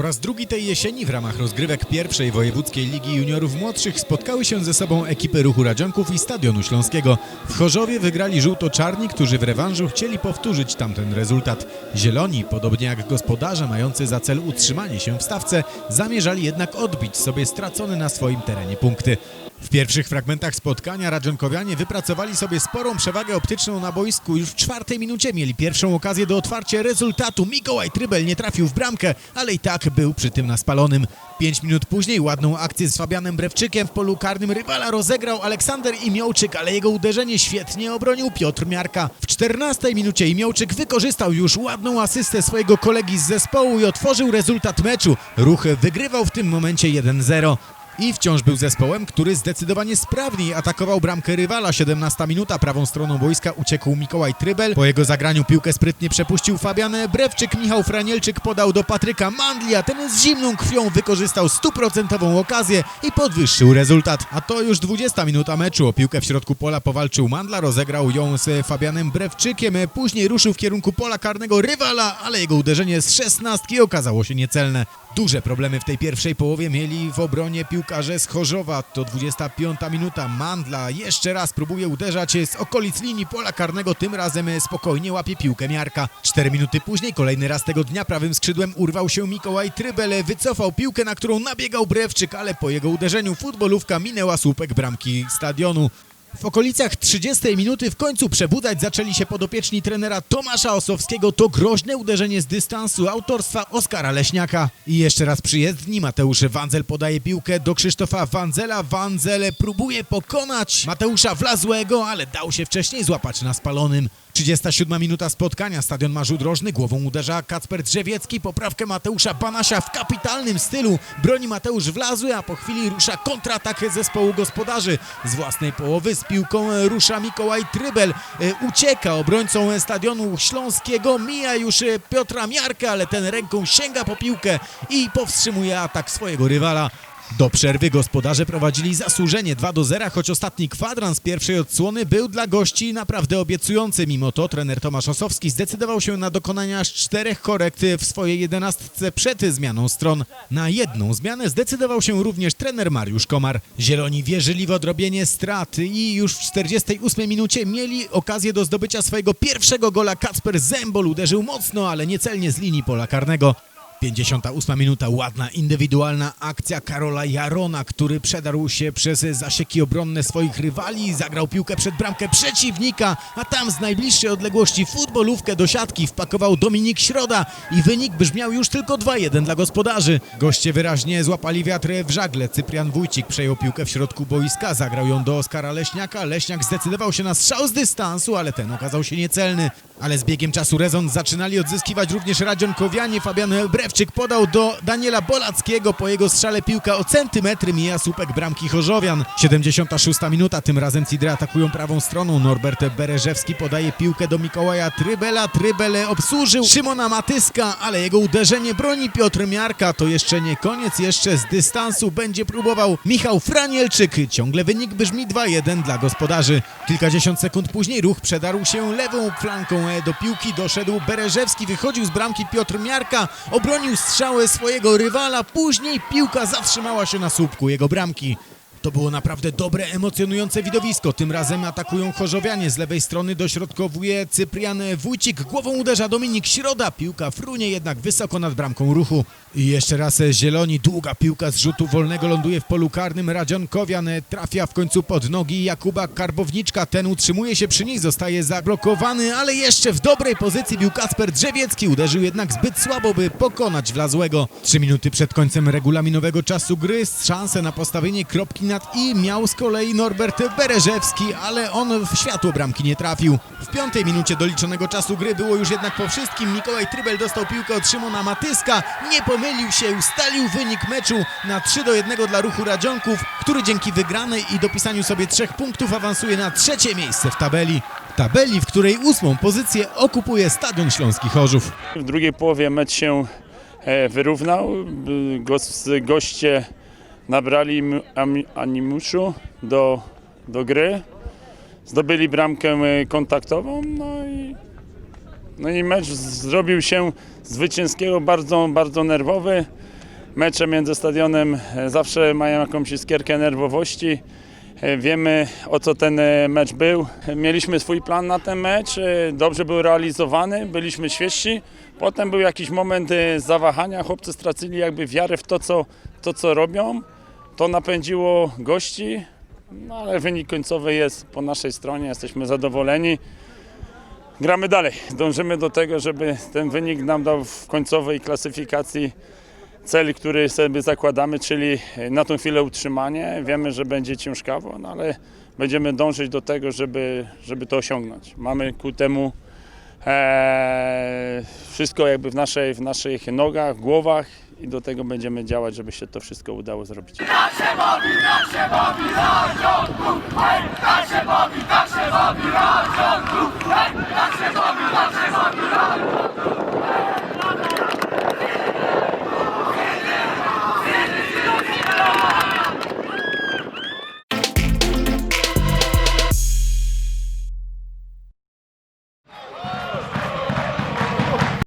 Po raz drugi tej jesieni w ramach rozgrywek pierwszej wojewódzkiej ligi juniorów młodszych spotkały się ze sobą ekipy Ruchu Radzionków i Stadionu Śląskiego. W Chorzowie wygrali żółto-czarni, którzy w rewanżu chcieli powtórzyć tamten rezultat. Zieloni, podobnie jak gospodarze mający za cel utrzymanie się w stawce, zamierzali jednak odbić sobie stracone na swoim terenie punkty. W pierwszych fragmentach spotkania Radzionkowianie wypracowali sobie sporą przewagę optyczną na boisku. Już w czwartej minucie mieli pierwszą okazję do otwarcia rezultatu. Mikołaj Trybel nie trafił w bramkę, ale i tak był przy tym na spalonym. Pięć minut później ładną akcję z Fabianem Brewczykiem w polu karnym rywala rozegrał Aleksander Imiołczyk, ale jego uderzenie świetnie obronił Piotr Miarka. W czternastej minucie Imiołczyk wykorzystał już ładną asystę swojego kolegi z zespołu i otworzył rezultat meczu. Ruch wygrywał w tym momencie 1-0. I wciąż był zespołem, który zdecydowanie sprawniej atakował bramkę rywala. 17 minuta prawą stroną boiska uciekł Mikołaj Trybel. Po jego zagraniu piłkę sprytnie przepuścił Fabian Brewczyk. Michał Franielczyk podał do Patryka Mandli, a ten z zimną krwią wykorzystał stuprocentową okazję i podwyższył rezultat. A to już 20 minuta meczu. O piłkę w środku pola powalczył Mandla, rozegrał ją z Fabianem Brewczykiem. Później ruszył w kierunku pola karnego rywala, ale jego uderzenie z szesnastki okazało się niecelne. Duże problemy w tej pierwszej połowie mieli w obronie piłkarze z Chorzowa. To 25 minuta. Mandla jeszcze raz próbuje uderzać z okolic linii pola karnego. Tym razem spokojnie łapie piłkę Miarka. Cztery minuty później, kolejny raz tego dnia prawym skrzydłem urwał się Mikołaj Trybel. Wycofał piłkę, na którą nabiegał Brewczyk, ale po jego uderzeniu futbolówka minęła słupek bramki stadionu. W okolicach 30 minuty w końcu przebudzać zaczęli się podopieczni trenera Tomasza Osowskiego. To groźne uderzenie z dystansu autorstwa Oskara Leśniaka. I jeszcze raz przyjezdni. Mateusz Wandzel podaje piłkę do Krzysztofa Wandzela. Wandzel próbuje pokonać Mateusza Wlazłego, ale dał się wcześniej złapać na spalonym. 37 minuta spotkania. Stadion Marzu Drożny. Głową uderza Kacper Drzewiecki. Poprawkę Mateusza Banasia w kapitalnym stylu. Broni Mateusz Wlazły, a po chwili rusza kontratak zespołu gospodarzy. Z własnej połowy z piłką rusza Mikołaj Trybel. E, Ucieka obrońcą Stadionu Śląskiego. Mija już e, Piotra Miarkę, ale ten ręką sięga po piłkę i powstrzymuje atak swojego rywala. Do przerwy gospodarze prowadzili zasłużenie 2 do 0, choć ostatni kwadrans pierwszej odsłony był dla gości naprawdę obiecujący. Mimo to trener Tomasz Osowski zdecydował się na dokonanie aż czterech korekt w swojej jedenastce przed zmianą stron. Na jedną zmianę zdecydował się również trener Mariusz Komar. Zieloni wierzyli w odrobienie straty i już w 48 minucie mieli okazję do zdobycia swojego pierwszego gola. Kacper Zembol uderzył mocno, ale niecelnie z linii pola karnego. 58 minuta, ładna indywidualna akcja Karola Jarona, który przedarł się przez zasieki obronne swoich rywali zagrał piłkę przed bramkę przeciwnika, a tam z najbliższej odległości futbolówkę do siatki wpakował Dominik Środa i wynik brzmiał już tylko 2-1 dla gospodarzy. Goście wyraźnie złapali wiatr w żagle. Cyprian Wójcik przejął piłkę w środku boiska, zagrał ją do Oskara Leśniaka. Leśniak zdecydował się na strzał z dystansu, ale ten okazał się niecelny. Ale z biegiem czasu rezon zaczynali odzyskiwać również Radzionkowianie. Fabian Brewczyk podał do Daniela Bolackiego. Po jego strzale piłka o centymetry mija słupek bramki Chorzowian. 76 minuta, tym razem Cidry atakują prawą stroną. Norbert Bereżewski podaje piłkę do Mikołaja Trybela. Trybel obsłużył Szymona Matyska, ale jego uderzenie broni Piotr Miarka. To jeszcze nie koniec, jeszcze z dystansu będzie próbował Michał Franielczyk. Ciągle wynik brzmi 2-1 dla gospodarzy. Kilkadziesiąt sekund później ruch przedarł się lewą flanką do piłki doszedł Bereżewski, wychodził z bramki Piotr Miarka, obronił strzałę swojego rywala, później piłka zatrzymała się na słupku jego bramki. To było naprawdę dobre, emocjonujące widowisko. Tym razem atakują Chorzowianie. Z lewej strony dośrodkowuje Cyprian Wójcik. Głową uderza Dominik Środa. Piłka frunie jednak wysoko nad bramką ruchu. I jeszcze raz Zieloni. Długa piłka z rzutu wolnego ląduje w polu karnym. Radzionkowian trafia w końcu pod nogi Jakuba Karbowniczka. Ten utrzymuje się przy nich, zostaje zablokowany, ale jeszcze w dobrej pozycji był Kacper Drzewiecki. Uderzył jednak zbyt słabo, by pokonać Wlazłego. Trzy minuty przed końcem regulaminowego czasu gry. Szansę na postawienie kropki i miał z kolei Norbert Bereżewski, ale on w światło bramki nie trafił. W piątej minucie doliczonego czasu gry było już jednak po wszystkim. Mikołaj Trybel dostał piłkę od Szymona Matyska, nie pomylił się, ustalił wynik meczu na 3 do 1 dla ruchu Radzionków, który dzięki wygranej i dopisaniu sobie trzech punktów awansuje na trzecie miejsce w tabeli. Tabeli, w której ósmą pozycję okupuje Stadion Śląski Chorzów. W drugiej połowie mecz się e, wyrównał. Goście nabrali animuszu do, do gry. Zdobyli bramkę e, kontaktową. No i, no i mecz zrobił się zwycięskiego bardzo, bardzo nerwowy. mecze między stadionem e, zawsze mają jakąś iskierkę nerwowości. E, Wiemy o co ten mecz był. Mieliśmy swój plan na ten mecz, dobrze był realizowany, byliśmy świeżsi. Potem był jakiś moment zawahania, chłopcy stracili jakby wiarę w to, co, to, co robią. To napędziło gości, no ale wynik końcowy jest po naszej stronie, jesteśmy zadowoleni. Gramy dalej, dążymy do tego, żeby ten wynik nam dał w końcowej klasyfikacji cel, który sobie zakładamy, czyli na tą chwilę utrzymanie. Wiemy, że będzie ciężkawo, no ale będziemy dążyć do tego, żeby, żeby to osiągnąć. Mamy ku temu e, wszystko jakby w, naszej, w naszych nogach, głowach i do tego będziemy działać, żeby się to wszystko udało zrobić. Się bawi, się bawi się bawi, się bawi się bawi, się bawi.